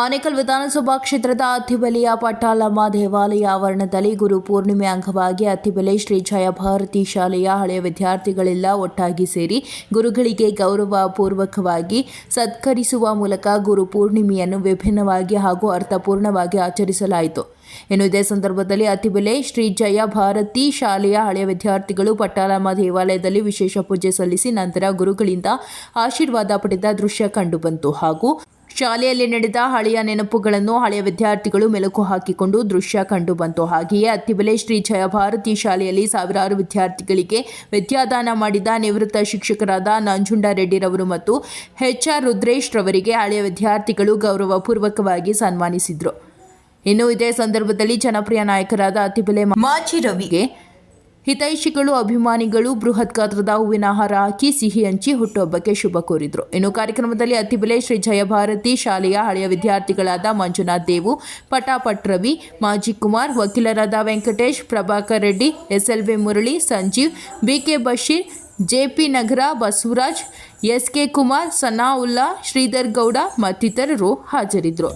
ಆನೇಕಲ್ ವಿಧಾನಸಭಾ ಕ್ಷೇತ್ರದ ಅತ್ತಿಬೆಲೆಯ ಪಟ್ಟಾಲಮ್ಮ ದೇವಾಲಯ ಆವರಣದಲ್ಲಿ ಗುರು ಪೂರ್ಣಿಮೆ ಅಂಗವಾಗಿ ಅತ್ತಿಬೆಲೆ ಶ್ರೀ ಜಯಭಾರತಿ ಶಾಲೆಯ ಹಳೆಯ ವಿದ್ಯಾರ್ಥಿಗಳೆಲ್ಲ ಒಟ್ಟಾಗಿ ಸೇರಿ ಗುರುಗಳಿಗೆ ಗೌರವ ಪೂರ್ವಕವಾಗಿ ಸತ್ಕರಿಸುವ ಮೂಲಕ ಗುರು ಪೂರ್ಣಿಮೆಯನ್ನು ವಿಭಿನ್ನವಾಗಿ ಹಾಗೂ ಅರ್ಥಪೂರ್ಣವಾಗಿ ಆಚರಿಸಲಾಯಿತು. ಇನ್ನು ಇದೇ ಸಂದರ್ಭದಲ್ಲಿ ಅತಿಬೆಲೆ ಶ್ರೀ ಜಯ ಭಾರತಿ ಶಾಲೆಯ ಹಳೆಯ ವಿದ್ಯಾರ್ಥಿಗಳು ಪಟ್ಟಾಲಮ್ಮ ದೇವಾಲಯದಲ್ಲಿ ವಿಶೇಷ ಪೂಜೆ ಸಲ್ಲಿಸಿ ನಂತರ ಗುರುಗಳಿಂದ ಆಶೀರ್ವಾದ ಪಡೆದ ದೃಶ್ಯ ಕಂಡುಬಂತು ಹಾಗೂ ಶಾಲೆಯಲ್ಲಿ ನಡೆದ ಹಳೆಯ ನೆನಪುಗಳನ್ನು ಹಳೆಯ ವಿದ್ಯಾರ್ಥಿಗಳು ಮೆಲುಕು ಹಾಕಿಕೊಂಡು ದೃಶ್ಯ ಕಂಡುಬಂತು ಹಾಗೆಯೇ ಅತ್ತಿಬೆಲೆ ಶ್ರೀ ಜಯಭಾರತಿ ಶಾಲೆಯಲ್ಲಿ ಸಾವಿರಾರು ವಿದ್ಯಾರ್ಥಿಗಳಿಗೆ ವಿದ್ಯಾದಾನ ಮಾಡಿದ ನಿವೃತ್ತ ಶಿಕ್ಷಕರಾದ ನಂಜುಂಡರೆಡ್ಡಿರವರು ಮತ್ತು ಎಚ್ ಆರ್ ರುದ್ರೇಶ್ ರವರಿಗೆ ಹಳೆಯ ವಿದ್ಯಾರ್ಥಿಗಳು ಗೌರವಪೂರ್ವಕವಾಗಿ ಸನ್ಮಾನಿಸಿದರು. ಇನ್ನು ಇದೇ ಸಂದರ್ಭದಲ್ಲಿ ಜನಪ್ರಿಯ ನಾಯಕರಾದ ಅತಿಬೆಲೆ ಮಾಚಿ ರವಿಗೆ ಹಿತೈಷಿಗಳು, ಅಭಿಮಾನಿಗಳು ಬೃಹತ್ ಗಾತ್ರದ ಹೂವಿನ ಹಾರ ಹಾಕಿ ಸಿಹಿ ಹಂಚಿ ಹುಟ್ಟುಹಬ್ಬಕ್ಕೆ ಶುಭ ಕೋರಿದ್ರು. ಇನ್ನು ಕಾರ್ಯಕ್ರಮದಲ್ಲಿ ಅತಿಬೆಲೆ ಶ್ರೀ ಜಯಭಾರತಿ ಶಾಲೆಯ ಹಳೆಯ ವಿದ್ಯಾರ್ಥಿಗಳಾದ ಮಂಜುನಾಥ್ ದೇವು, ಪಟಾಪಟ್ ರವಿ, ಮಾಜಿ ಕುಮಾರ್, ವಕೀಲರಾದ Venkatesh, Prabhakar Reddy, SLV Murali, Sanjeev, BK Basheer, JP Nagar, Basavaraj, SK Kumar Sanaulla Sridhar Gowda ಮತ್ತಿತರರು ಹಾಜರಿದ್ದರು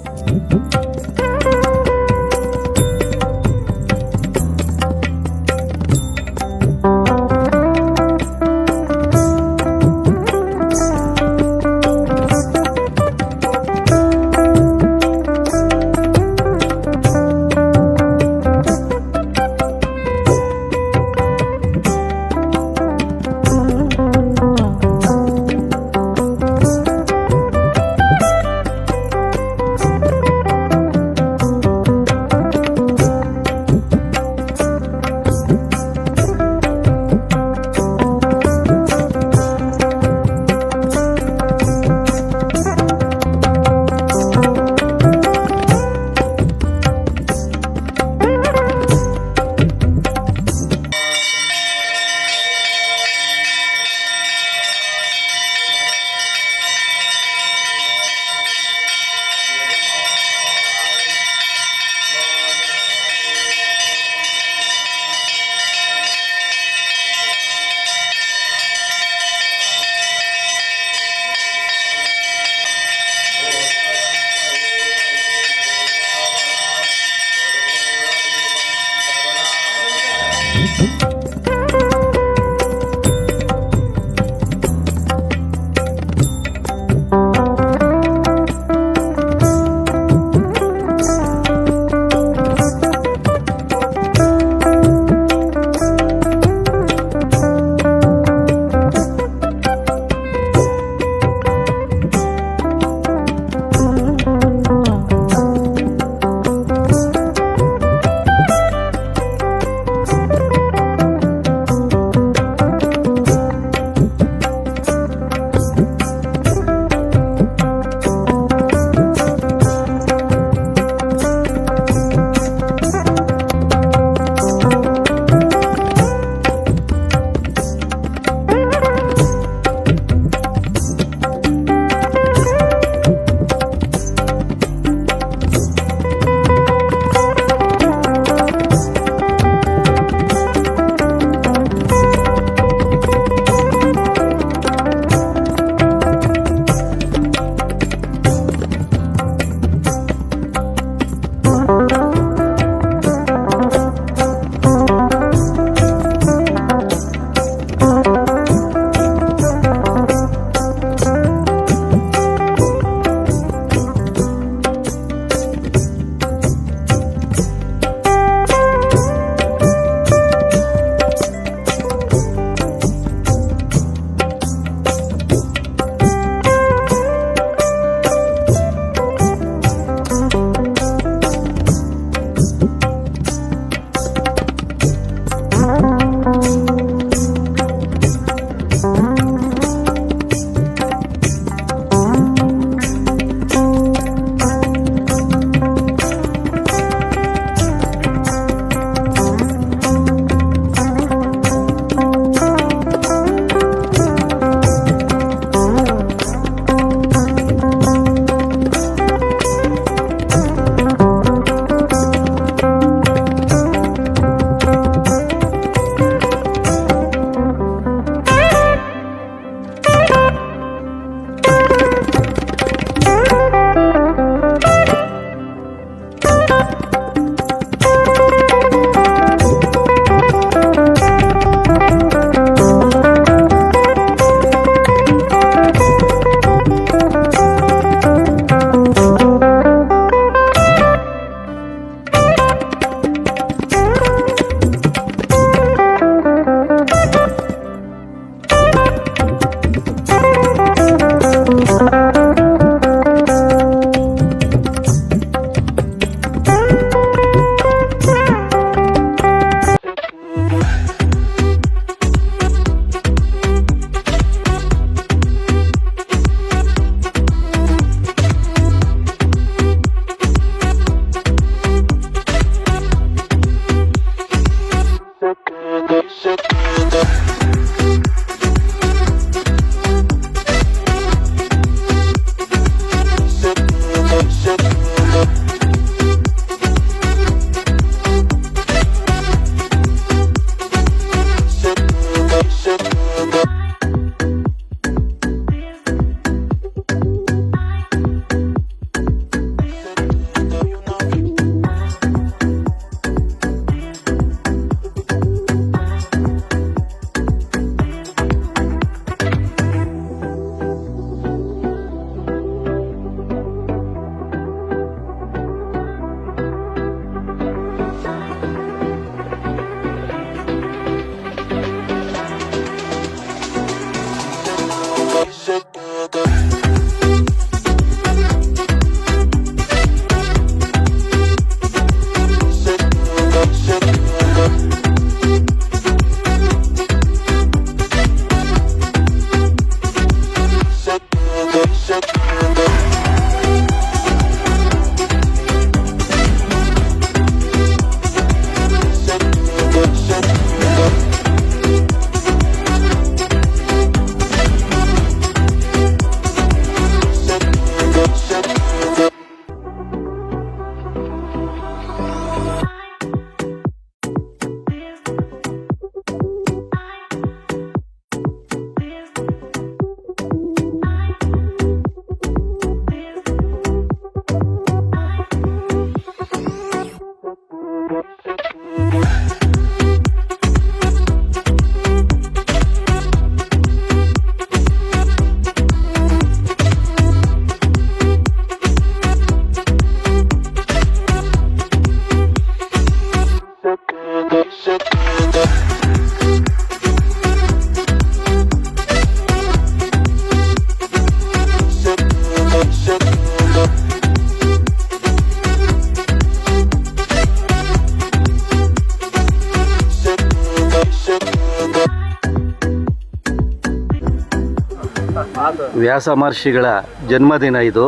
ವ್ಯಾಸ ಮಹರ್ಷಿಗಳ ಜನ್ಮದಿನ ಇದು.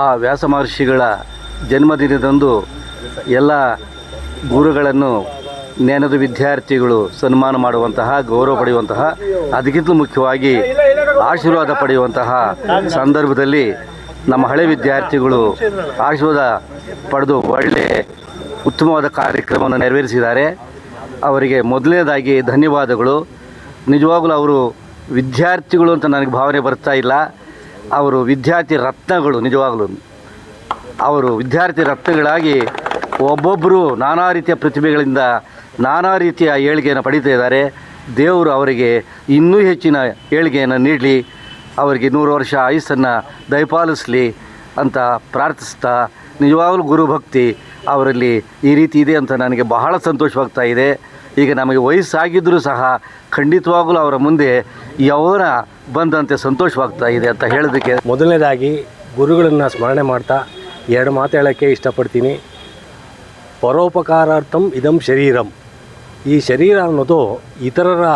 ಆ ವ್ಯಾಸ ಮಹರ್ಷಿಗಳ ಜನ್ಮದಿನದಂದು ಎಲ್ಲ ಗುರುಗಳನ್ನು ನೆನೆದು ವಿದ್ಯಾರ್ಥಿಗಳು ಸನ್ಮಾನ ಮಾಡುವಂತಹ, ಗೌರವ ಪಡೆಯುವಂತಹ, ಅದಕ್ಕಿಂತಲೂ ಮುಖ್ಯವಾಗಿ ಆಶೀರ್ವಾದ ಪಡೆಯುವಂತಹ ಸಂದರ್ಭದಲ್ಲಿ ನಮ್ಮ ಹಳೆ ವಿದ್ಯಾರ್ಥಿಗಳು ಆಶೀರ್ವಾದ ಪಡೆದು ಒಳ್ಳೆ ಉತ್ತಮವಾದ ಕಾರ್ಯಕ್ರಮವನ್ನು ನೆರವೇರಿಸಿದ್ದಾರೆ. ಅವರಿಗೆ ಮೊದಲನೇದಾಗಿ ಧನ್ಯವಾದಗಳು. ನಿಜವಾಗಲೂ ಅವರು ವಿದ್ಯಾರ್ಥಿಗಳು ಅಂತ ನನಗೆ ಭಾವನೆ ಬರ್ತಾ ಇಲ್ಲ. ಅವರು ವಿದ್ಯಾರ್ಥಿ ರತ್ನಗಳು ನಿಜವಾಗಲೂ. ಅವರು ವಿದ್ಯಾರ್ಥಿ ರತ್ನಗಳಾಗಿ ಒಬ್ಬೊಬ್ಬರು ನಾನಾ ರೀತಿಯ ಪ್ರತಿಭೆಗಳಿಂದ ನಾನಾ ರೀತಿಯ ಏಳಿಗೆಯನ್ನು ಪಡೀತಾ ಇದ್ದಾರೆ. ದೇವರು ಅವರಿಗೆ ಇನ್ನೂ ಹೆಚ್ಚಿನ ಏಳಿಗೆಯನ್ನು ನೀಡಲಿ. ಅವರಿಗೆ ನೂರು ವರ್ಷ ಆಯುಸ್ಸನ್ನು ದಯಪಾಲಿಸಲಿ ಅಂತ ಪ್ರಾರ್ಥಿಸ್ತಾ, ನಿಜವಾಗಲೂ ಗುರುಭಕ್ತಿ ಅವರಲ್ಲಿ ಈ ರೀತಿ ಇದೆ ಅಂತ ನನಗೆ ಬಹಳ ಸಂತೋಷವಾಗ್ತಾ ಇದೆ. ಈಗ ನಮಗೆ ವಯಸ್ಸಾಗಿದ್ದರೂ ಸಹ ಖಂಡಿತವಾಗಲೂ ಅವರ ಮುಂದೆ ಯವನ ಬಂದಂತೆ ಸಂತೋಷವಾಗ್ತಾ ಇದೆ ಅಂತ ಹೇಳೋದಕ್ಕೆ ಮೊದಲನೇದಾಗಿ ಗುರುಗಳನ್ನು ಸ್ಮರಣೆ ಮಾಡ್ತಾ ಎರಡು ಮಾತು ಹೇಳೋಕ್ಕೆ ಇಷ್ಟಪಡ್ತೀನಿ. ಪರೋಪಕಾರಾರ್ಥಂ ಇದಂ ಶರೀರಂ. ಈ ಶರೀರ ಅನ್ನೋದು ಇತರರ